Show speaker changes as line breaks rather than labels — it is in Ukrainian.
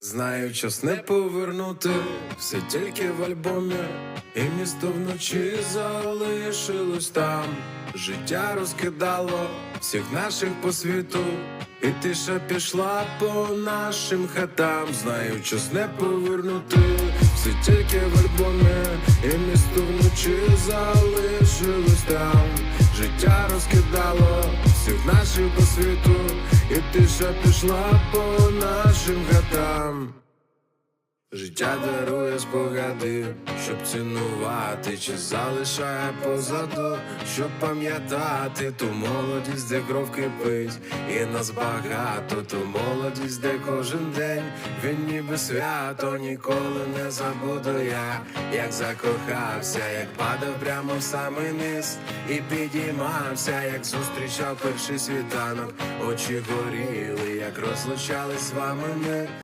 Знаю, час не повернути, все тільки в альбомі, і місто вночі залишилось там. Життя розкидало всіх наших по світу, і тиша пішла по нашим хатам. Знаю, час не повернути, все тільки в альбомі, і місто вночі залишилось там. Життя розкидало всіх наших по світу, і тиша пішла по нашим хатам. Життя дарує спогади, щоб цінувати, чи залишає позаду, щоб пам'ятати ту молодість, де кров кипить, і нас багато, ту молодість, де кожен день він ніби свято, ніколи не забуду я, як закохався, як падав прямо в самий низ, і підіймався, як зустрічав перший світанок, очі горіли, як розлучались з вами ми.